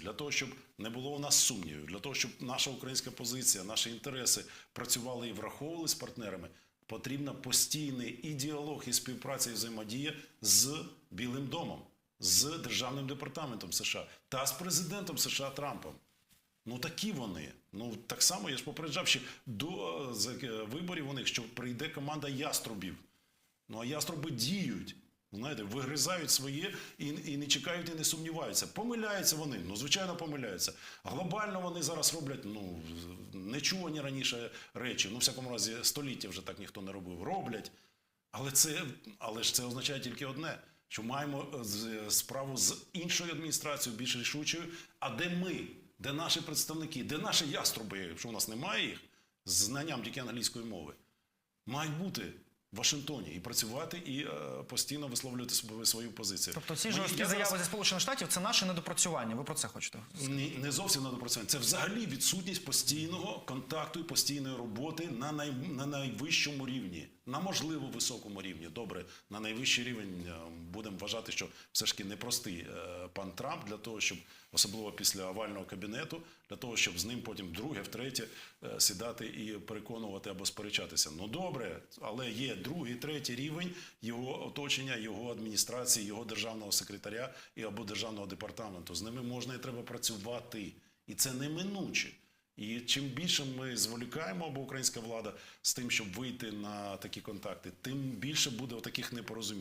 Для того, щоб не було у нас сумнівів, для того, щоб наша українська позиція, наші інтереси працювали і враховували з партнерами, потрібно постійний і діалог, і співпраця, і взаємодія з Білим домом, з Державним департаментом США та з президентом США Трампом. Ну такі вони. Ну так само я ж попереджав ще до е, е, виборів у них, що прийде команда яструбів. Ну а яструби діють. Знаєте, вигризають своє і, і не чекають і не сумніваються. Помиляються вони, ну звичайно, помиляються. Глобально вони зараз роблять ну нечувані раніше речі. Ну, в всякому разі, століття вже так ніхто не робив. Роблять. Але це, але ж це означає тільки одне: що маємо е, справу з іншою адміністрацією, більш рішучою. А де ми, де наші представники, де наші яструби, що у нас немає їх, з знанням тільки англійської мови, мають бути в Вашингтоні і працювати, і е, постійно висловлювати свою позицію. Тобто ці жорсткі зараз- заяви зі Сполучених Штатів це наше недопрацювання. Ви про це хочете? ні, не зовсім недопрацювання. Це взагалі відсутність постійного контакту і постійної роботи на, най, на найвищому рівні, на можливо високому рівні. Добре, на найвищий рівень е, будемо вважати, що все ж таки непростий е, пан Трамп для того, щоб особливо після овального кабінету, для того, щоб з ним потім вдруге, втретє е, сідати і переконувати або сперечатися. Ну добре, але є другий, третій рівень його оточення, його адміністрації, його державного секретаря і або державного департаменту. З ними можна і треба працювати, і це неминуче. І чим більше ми зволікаємо або українська влада з тим, щоб вийти на такі контакти, тим більше буде таких непорозумінь.